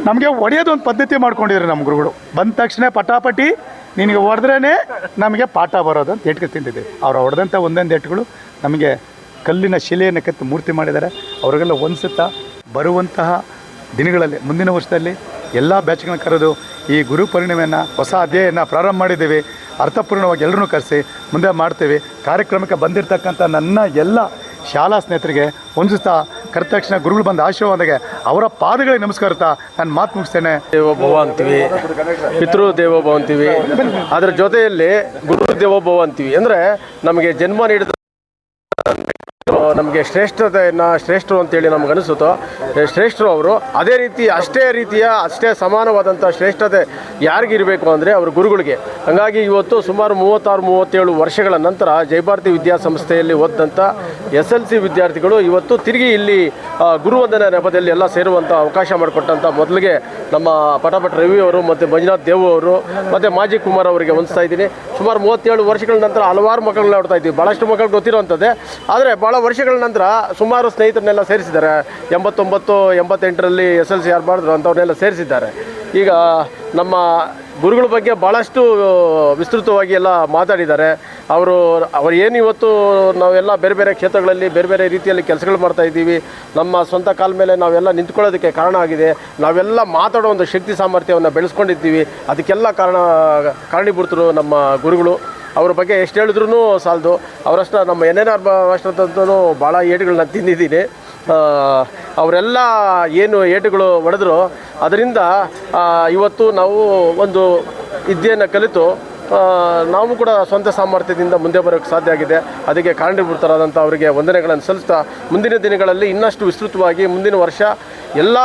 ನಮಗೆ ಒಡೆಯೋದು ಒಂದು ಪದ್ಧತಿ ಮಾಡ್ಕೊಂಡಿದ್ರು ನಮ್ಮ ಗುರುಗಳು. ಬಂದ ತಕ್ಷಣ ಪಟಾಪಟಿ, ನಿನಗೆ ಹೊಡೆದ್ರೇ ನಮಗೆ ಪಾಠ ಬರೋದು ಅಂತ ಎಟ್ಕೆ ತಿಂತಿದ್ದೆ ಅವ್ರು ಹೊಡೆದಂಥ ಒಂದೊಂದು ಎಟ್ಗಳು ನಮಗೆ ಕಲ್ಲಿನ ಶಿಲೆಯನ್ನು ಕೆತ್ತು ಮೂರ್ತಿ ಮಾಡಿದ್ದಾರೆ. ಅವರಿಗೆಲ್ಲ ಒಂದ್ಸುತ್ತಾ ಬರುವಂತಹ ದಿನಗಳಲ್ಲಿ, ಮುಂದಿನ ವರ್ಷದಲ್ಲಿ ಎಲ್ಲ ಬ್ಯಾಚ್ಗಳನ್ನ ಕರೆದು ಈ ಗುರು ಪೂರ್ಣಿಮೆಯನ್ನು, ಹೊಸ ಅಧ್ಯಯನ ಪ್ರಾರಂಭ ಮಾಡಿದ್ದೀವಿ. ಅರ್ಥಪೂರ್ಣವಾಗಿ ಎಲ್ಲರನ್ನೂ ಕರೆಸಿ ಮುಂದೆ ಮಾಡ್ತೀವಿ. ಕಾರ್ಯಕ್ರಮಕ್ಕೆ ಬಂದಿರತಕ್ಕಂಥ ನನ್ನ ಎಲ್ಲ ಶಾಲಾ ಸ್ನೇಹಿತರಿಗೆ ಹೊಂದಿಸ್ತಾ ಕರೆದ ತಕ್ಷಣ ಗುರುಗಳು ಬಂದ ಆಶೀರ್ವಾದಗೆ ಅವರ ಪಾದಗಳಿಗೆ ನಮಸ್ಕಾರತಾ ನಾನು ಮಾತು ಮುಗಿಸ್ತೇನೆ. ದೇವೋಭವ ಅಂತೀವಿ ಪಿತೃ ದೇವೋಭವ ಅಂತೀವಿ ಅದರ ಜೊತೆಯಲ್ಲಿ ಗುರು ದೇವೋಭವ ಅಂತೀವಿ ಅಂದರೆ ನಮಗೆ ಜನ್ಮ ನೀಡಿದ ನಮಗೆ ಶ್ರೇಷ್ಠತೆಯನ್ನು ಶ್ರೇಷ್ಠರು ಅಂತೇಳಿ ನಮ್ಗೆ ಅನಿಸುತ್ತೋ ಶ್ರೇಷ್ಠರು ಅವರು ಅದೇ ರೀತಿ, ಅಷ್ಟೇ ರೀತಿಯ, ಅಷ್ಟೇ ಸಮಾನವಾದಂಥ ಶ್ರೇಷ್ಠತೆ ಯಾರಿಗಿರಬೇಕು ಅಂದರೆ ಅವರು ಗುರುಗಳಿಗೆ. ಹಾಗಾಗಿ ಇವತ್ತು ಸುಮಾರು ಮೂವತ್ತಾರು, ಮೂವತ್ತೇಳು ವರ್ಷಗಳ ನಂತರ ಜಯಭಾರತಿ ವಿದ್ಯಾಸಂಸ್ಥೆಯಲ್ಲಿ ಓದಿದಂಥ ಎಸ್ ಎಲ್ ಸಿ ವಿದ್ಯಾರ್ಥಿಗಳು ಇವತ್ತು ತಿರುಗಿ ಇಲ್ಲಿ ಗುರುವಂದನೆ ನೆಪದಲ್ಲಿ ಎಲ್ಲ ಸೇರುವಂಥ ಅವಕಾಶ ಮಾಡಿಕೊಟ್ಟಂಥ ಮೊದಲಿಗೆ ನಮ್ಮ ಪಟಪಟ ರವಿ ಅವರು ಮತ್ತು ಮಂಜುನಾಥ್ ದೇವು ಅವರು ಮತ್ತು ಮಾಜಿ ಕುಮಾರ್ ಅವರಿಗೆ ಹೊಂದಿಸ್ತಾ ಇದ್ದೀನಿ. ಸುಮಾರು ಮೂವತ್ತೇಳು ವರ್ಷಗಳ ನಂತರ ಹಲವಾರು ಮಕ್ಕಳನ್ನ ನೋಡ್ತಾ ಇದ್ದೀವಿ. ಭಾಳಷ್ಟು ಮಕ್ಕಳು ಗೊತ್ತಿರೋವಂಥದ್ದೇ ಆದರೆ ಭಾಳ ವರ್ಷಗಳ ನಂತರ ಸುಮಾರು ಸ್ನೇಹಿತರನ್ನೆಲ್ಲ ಸೇರಿಸಿದ್ದಾರೆ. ಎಂಬತ್ತೊಂಬತ್ತು, ಎಂಬತ್ತೆಂಟರಲ್ಲಿ ಎಸ್ ಎಲ್ ಸಿ ಯಾರು ಮಾಡಿದ್ರು ಅಂಥವ್ರನ್ನೆಲ್ಲ ಸೇರಿಸಿದ್ದಾರೆ. ಈಗ ನಮ್ಮ ಗುರುಗಳ ಬಗ್ಗೆ ಭಾಳಷ್ಟು ವಿಸ್ತೃತವಾಗಿ ಎಲ್ಲ ಮಾತಾಡಿದ್ದಾರೆ. ಅವರು ಅವರು ಏನು ಇವತ್ತು ನಾವೆಲ್ಲ ಬೇರೆ ಬೇರೆ ಕ್ಷೇತ್ರಗಳಲ್ಲಿ ಬೇರೆ ಬೇರೆ ರೀತಿಯಲ್ಲಿ ಕೆಲಸಗಳು ಮಾಡ್ತಾ ಇದ್ದೀವಿ. ನಮ್ಮ ಸ್ವಂತ ಕಾಲ ಮೇಲೆ ನಾವೆಲ್ಲ ನಿಂತ್ಕೊಳ್ಳೋದಕ್ಕೆ ಕಾರಣ ಆಗಿದೆ. ನಾವೆಲ್ಲ ಮಾತಾಡೋ ಒಂದು ಶಕ್ತಿ ಸಾಮರ್ಥ್ಯವನ್ನು ಬೆಳೆಸ್ಕೊಂಡಿದ್ದೀವಿ. ಅದಕ್ಕೆಲ್ಲ ಕಾರಣ, ಕಾರಣೀಭೂತರು ನಮ್ಮ ಗುರುಗಳು. ಅವ್ರ ಬಗ್ಗೆ ಎಷ್ಟು ಹೇಳಿದ್ರು ಸಾಲದು. ಅವರಷ್ಟ ನಮ್ಮ ಎನ್ ಎನ್ ಆರ್ ಅಷ್ಟಂತೂ ಭಾಳ ಏಟುಗಳನ್ನ ತಿಂದಿದ್ದೀನಿ. ಅವರೆಲ್ಲ ಏನು ಏಟುಗಳು ಹೊಡೆದ್ರು ಅದರಿಂದ ಇವತ್ತು ನಾವು ಒಂದು ವಿದ್ಯೆಯನ್ನು ಕಲಿತು ನಾವು ಕೂಡ ಸ್ವಂತ ಸಾಮರ್ಥ್ಯದಿಂದ ಮುಂದೆ ಬರೋಕ್ಕೆ ಸಾಧ್ಯ ಆಗಿದೆ. ಅದಕ್ಕೆ ಕಾರಣೀಭೂತರಾದಂಥ ಅವರಿಗೆ ವಂದನೆಗಳನ್ನು ಸಲ್ಲಿಸ್ತಾ ಮುಂದಿನ ದಿನಗಳಲ್ಲಿ ಇನ್ನಷ್ಟು ವಿಸ್ತೃತವಾಗಿ ಮುಂದಿನ ವರ್ಷ ಎಲ್ಲ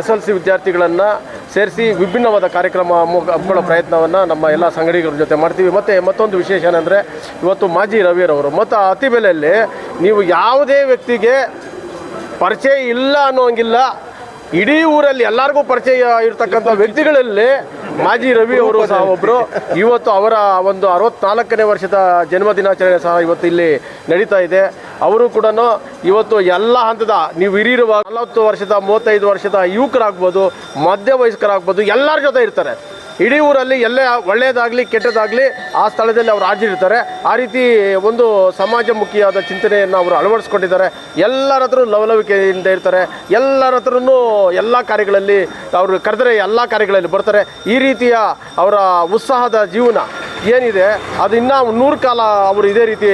ಎಸ್ ಎಲ್ ಸಿ ವಿದ್ಯಾರ್ಥಿಗಳನ್ನು ಸೇರಿಸಿ ವಿಭಿನ್ನವಾದ ಕಾರ್ಯಕ್ರಮ ಹಮ್ಮಿಕೊಳ್ಳೋ ಪ್ರಯತ್ನವನ್ನು ನಮ್ಮ ಎಲ್ಲ ಸಂಗಡಿಗರ ಜೊತೆ ಮಾಡ್ತೀವಿ. ಮತ್ತು ಮತ್ತೊಂದು ವಿಶೇಷ ಏನಂದರೆ, ಇವತ್ತು ಮಾಜಿ ರವಿಯರವರು, ಮತ್ತು ಅತಿ ಬೆಲೆಯಲ್ಲಿ ನೀವು ಯಾವುದೇ ವ್ಯಕ್ತಿಗೆ ಪರಿಚಯ ಇಲ್ಲ ಅನ್ನೋಂಗಿಲ್ಲ, ಇಡೀ ಊರಲ್ಲಿ ಎಲ್ಲರಿಗೂ ಪರಿಚಯ ಇರತಕ್ಕಂಥ ವ್ಯಕ್ತಿಗಳಲ್ಲಿ ಮಾಜಿ ರವಿ ಅವರು ಸಹ ಒಬ್ಬರು ಇವತ್ತು ಅವರ ಒಂದು ಅರವತ್ನಾಲ್ಕನೇ ವರ್ಷದ ಜನ್ಮ ದಿನಾಚರಣೆ ಸಹ ಇವತ್ತು ಇಲ್ಲಿ ನಡೀತಾ ಇದೆ. ಅವರು ಕೂಡ ಇವತ್ತು ಎಲ್ಲ ಹಂತದ ನೀವು ಹಿರಿಯರು ನಲವತ್ತು ವರ್ಷದ, ಮೂವತ್ತೈದು ವರ್ಷದ ಯುವಕರಾಗ್ಬೋದು ಮಧ್ಯ ವಯಸ್ಕರಾಗ್ಬೋದು ಎಲ್ಲರ ಜೊತೆ ಇರ್ತಾರೆ. ಇಡೀ ಊರಲ್ಲಿ ಎಲ್ಲೇ ಒಳ್ಳೆಯದಾಗಲಿ ಕೆಟ್ಟದಾಗಲಿ ಆ ಸ್ಥಳದಲ್ಲಿ ಅವರು ಹಾಜರಿರ್ತಾರೆ. ಆ ರೀತಿ ಒಂದು ಸಮಾಜಮುಖಿಯಾದ ಚಿಂತನೆಯನ್ನು ಅವರು ಅಳವಡಿಸ್ಕೊಂಡಿದ್ದಾರೆ. ಎಲ್ಲರ ಹತ್ರ ಲವಲವಿಕೆಯಿಂದ ಇರ್ತಾರೆ. ಎಲ್ಲರ ಹತ್ರನೂ ಎಲ್ಲ ಕಾರ್ಯಗಳಲ್ಲಿ ಅವರು ಕರೆದರೆ ಎಲ್ಲ ಕಾರ್ಯಗಳಲ್ಲಿ ಬರ್ತಾರೆ. ಈ ರೀತಿಯ ಅವರ ಉತ್ಸಾಹದ ಜೀವನ ಏನಿದೆ? ಅದು ಇನ್ನೂ ನೂರು ಕಾಲ ಅವರು ಇದೇ ರೀತಿ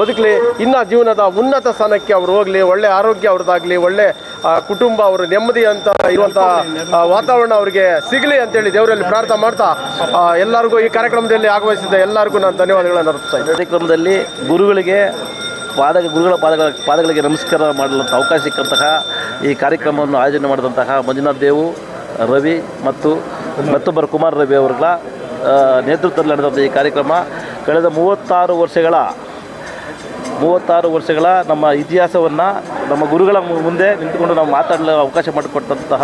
ಬದುಕಲಿ, ಇನ್ನೂ ಜೀವನದ ಉನ್ನತ ಸ್ಥಾನಕ್ಕೆ ಅವ್ರು ಹೋಗಲಿ, ಒಳ್ಳೆ ಆರೋಗ್ಯ ಅವ್ರದ್ದಾಗಲಿ, ಒಳ್ಳೆ ಕುಟುಂಬ ಅವರು ನೆಮ್ಮದಿ ಅಂತ ಇರುವಂಥ ವಾತಾವರಣ ಅವರಿಗೆ ಸಿಗಲಿ ಅಂತೇಳಿ ದೇವರಲ್ಲಿ ಪ್ರಾರ್ಥನೆ ಮಾಡ್ತಾ ಎಲ್ಲರಿಗೂ ಈ ಕಾರ್ಯಕ್ರಮದಲ್ಲಿ ಆಗಮಿಸಿದ ಎಲ್ಲರಿಗೂ ನಾನು ಧನ್ಯವಾದಗಳನ್ನು ಅರ್ಪಿಸ್ತಾ ಇದ್ದೀನಿ. ಕಾರ್ಯಕ್ರಮದಲ್ಲಿ ಗುರುಗಳಿಗೆ ಪಾದ ಗುರುಗಳ ಪಾದಗಳ, ಪಾದಗಳಿಗೆ ನಮಸ್ಕಾರ ಮಾಡಲು ಅವಕಾಶ ಸಿಕ್ಕಂತಹ ಈ ಕಾರ್ಯಕ್ರಮವನ್ನು ಆಯೋಜನೆ ಮಾಡಿದಂತಹ ಮಂಜುನಾಥ್ ದೇವು, ರವಿ ಮತ್ತು ಮತ್ತೊಬ್ಬರು ಕುಮಾರ್ ರವಿ ಅವರುಗಳ ನೇತೃತ್ವದಲ್ಲಿ ನಡೆದಂಥ ಈ ಕಾರ್ಯಕ್ರಮ ಕಳೆದ ಮೂವತ್ತಾರು ವರ್ಷಗಳ ಮೂವತ್ತಾರು ವರ್ಷಗಳ ನಮ್ಮ ಇತಿಹಾಸವನ್ನು ನಮ್ಮ ಗುರುಗಳ ಮುಂದೆ ನಿಂತುಕೊಂಡು ನಾವು ಮಾತಾಡಲು ಅವಕಾಶ ಮಾಡಿಕೊಟ್ಟಂತಹ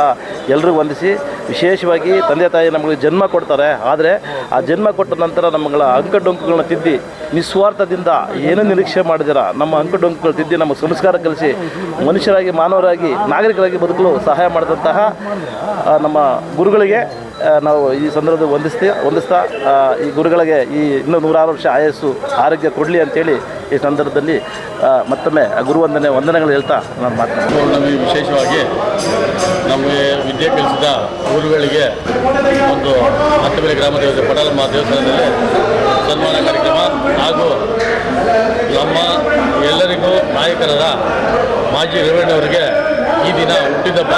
ಎಲ್ಲರಿಗೂ ವಂದಿಸಿ ವಿಶೇಷವಾಗಿ ತಂದೆ ತಾಯಿ ನಮಗೆ ಜನ್ಮ ಕೊಡ್ತಾರೆ. ಆದರೆ ಆ ಜನ್ಮ ಕೊಟ್ಟ ನಂತರ ನಮ್ಮಗಳ ಅಂಕಡೊಂಕುಗಳನ್ನ ತಿದ್ದಿ ನಿಸ್ವಾರ್ಥದಿಂದ ಏನು ನಿರೀಕ್ಷೆ ಮಾಡಿದಿರ? ನಮ್ಮ ಅಂಕಡೊಂಕುಗಳು ತಿದ್ದಿ ನಮ್ಮ ಸಂಸ್ಕಾರ ಕಲಿಸಿ ಮನುಷ್ಯರಾಗಿ, ಮಾನವರಾಗಿ, ನಾಗರಿಕರಾಗಿ ಬದುಕಲು ಸಹಾಯ ಮಾಡಿದಂತಹ ನಮ್ಮ ಗುರುಗಳಿಗೆ ನಾವು ಈ ಸಂದರ್ಭದಲ್ಲಿ ವಂದಿಸ್ತೀವಿ ವಂದಿಸ್ತಾ ಈ ಗುರುಗಳಿಗೆ ಈ ಇನ್ನೂ ನೂರಾರು ವರ್ಷ ಆಯಸ್ಸು, ಆರೋಗ್ಯ ಕೊಡಲಿ ಅಂತೇಳಿ ಈ ಸಂದರ್ಭದಲ್ಲಿ ಮತ್ತೊಮ್ಮೆ ಗುರುವಂದನೆ, ವಂದನೆಗಳು ಹೇಳ್ತಾ ನಾನು ಮಾತನಾಡ್ತೀನಿ. ವಿಶೇಷವಾಗಿ ನಮಗೆ ವಿದ್ಯೆ ಕಲಿಸಿದ ಗುರುಗಳಿಗೆ ಒಂದು ಹತ್ತಬೇಲೆ ಗ್ರಾಮ ದೇವತೆ ಪಟಾಲಮ್ಮ ದೇವಸ್ಥಾನದಲ್ಲಿ ಸನ್ಮಾನ ಕಾರ್ಯಕ್ರಮ ಹಾಗೂ ನಮ್ಮ ಎಲ್ಲರಿಗೂ ನಾಯಕರಾದ ಮಾಜಿ ರವಣ್ಣವರಿಗೆ ಈ ದಿನ ಹುಟ್ಟಿದಬ್ಬ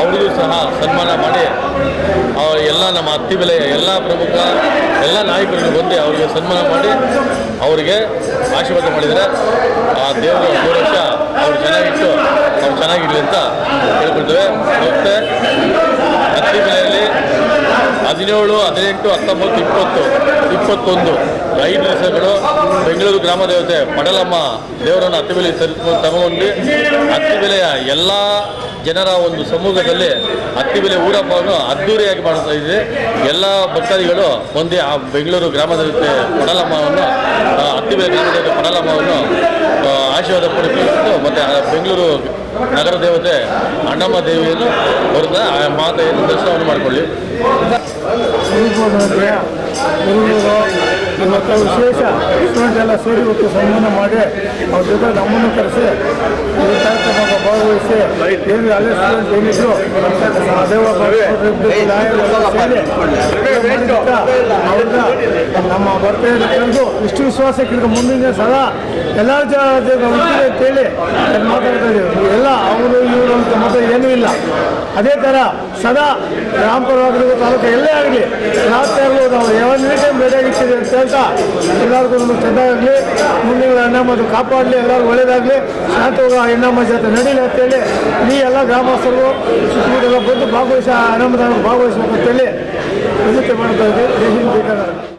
ಅವರಿಗೂ ಸಹ ಸನ್ಮಾನ ಮಾಡಿ ಎಲ್ಲ ನಮ್ಮ ಹತ್ತಿ ಬೆಲೆಯ ಎಲ್ಲ ಪ್ರಮುಖ, ಎಲ್ಲ ನಾಯಕರಿಗೆ ಬಂದು ಅವರಿಗೆ ಸನ್ಮಾನ ಮಾಡಿ, ಅವರಿಗೆ ಆಶೀರ್ವಾದ ಮಾಡಿದರೆ ಆ ದೇವರ ವರ್ಷ ಅವ್ರು ಚೆನ್ನಾಗಿಟ್ಟು ಅವ್ರು ಚೆನ್ನಾಗಿರಲಿ ಅಂತ ಹೇಳ್ಕೊಳ್ತೇವೆ ಮತ್ತು ಹತ್ತಿ ಬೆಲೆಯಲ್ಲಿ ಹದಿನೇಳು, ಹದಿನೆಂಟು, ಹತ್ತೊಂಬತ್ತು, ಇಪ್ಪತ್ತು, ಇಪ್ಪತ್ತೊಂದು. ಐದು ದಿವಸಗಳು ಬೆಂಗಳೂರು ಗ್ರಾಮ ದೇವತೆ ಪಡಲಮ್ಮ ದೇವರನ್ನು ಹತ್ತಿಬೆಲೆ ತಗೊಂಡು ಹತ್ತಿ ಬೆಲೆಯ ಎಲ್ಲ ಜನರ ಒಂದು ಸಮೂಹದಲ್ಲಿ ಹತ್ತಿ ಬೆಲೆ ಊರಪ್ಪವನ್ನು ಅದ್ದೂರಿಯಾಗಿ ಮಾಡ್ತಾ ಇದೆ. ಎಲ್ಲ ಭಕ್ತಾದಿಗಳು ಒಂದೇ ಆ ಬೆಂಗಳೂರು ಗ್ರಾಮದ ಪಡಲಮ್ಮವನ್ನು ಆ, ಹತ್ತಿ ಬೆಲೆ ಗ್ರಾಮ ದೇವತೆ ಪಡಲಮ್ಮವನ್ನು ಆಶೀರ್ವಾದ ಪಡೆದುಕೊಂಡು ಮತ್ತು ಆ ಬೆಂಗಳೂರು ನಗರ ದೇವತೆ ಅಣ್ಣಮ್ಮ ದೇವಿಯನ್ನು ಅವ್ರನ್ನ ಆ ಮಾತೆಯನ್ನು ದರ್ಶನವನ್ನು ಮಾಡಿಕೊಳ್ಳಿ. ಮತ್ತು ವಿಶೇಷ ಸ್ಟೂಡೆಂಟ್ ಎಲ್ಲ ಸೇರಿ ಇವತ್ತು ಸನ್ಮಾನ ಮಾಡಿ ಅವ್ರ ಜೊತೆ ನಮ್ಮನ್ನು ಕರೆಸಿ ನಮ್ಮ ಬರ್ತೇವೆ ಕರೆದು ಇಷ್ಟು ವಿಶ್ವಾಸಕ್ಕಿಂತ ಮುಂದಿನ ಸದಾ ಎಲ್ಲ ಅಂತೇಳಿ ಮಾತಾಡ್ತಾ ಇದ್ದೀವಿ ಎಲ್ಲ ಅವರು ಇವರು ಅಂತ ಮತ್ತೆ ಏನೂ ಇಲ್ಲ ಅದೇ ಥರ ಸದಾ ರಾಮಪುರವಾಗಲಿ ತಾಲೂಕು ಎಲ್ಲೇ ಆಗಲಿ ರಾತ್ರಿಯಾಗಲೂ ನಾವು ಯಾವ ಟೈಮ್ ಅಂತ ಹೇಳ್ತಾ ಎಲ್ಲರಿಗೂ ನಮ್ಮ ಮುಂದಿನ ಮುಂದಿನ ಮತ್ತು ಕಾಪಾಡಲಿ ಎಲ್ಲರಿಗೂ ಒಳ್ಳೇದಾಗಲಿ ಶಾಂತವಾಗ ಹೆಣ್ಣಮ್ಮ ಜೊತೆ ನಡೀಲಿ ಅಂತೇಳಿ ಈ ಎಲ್ಲ ಗ್ರಾಮಸ್ಥರು ಸುತ್ತಮುತ್ತಲ ಬಂದು ಭಾಗವಹಿಸ ಆರಂಭದ ಭಾಗವಹಿಸಬೇಕು ಅಂತೇಳಿ ವಿನಂತಿ ಮಾಡ್ತಾ ಇದ್ದೀವಿ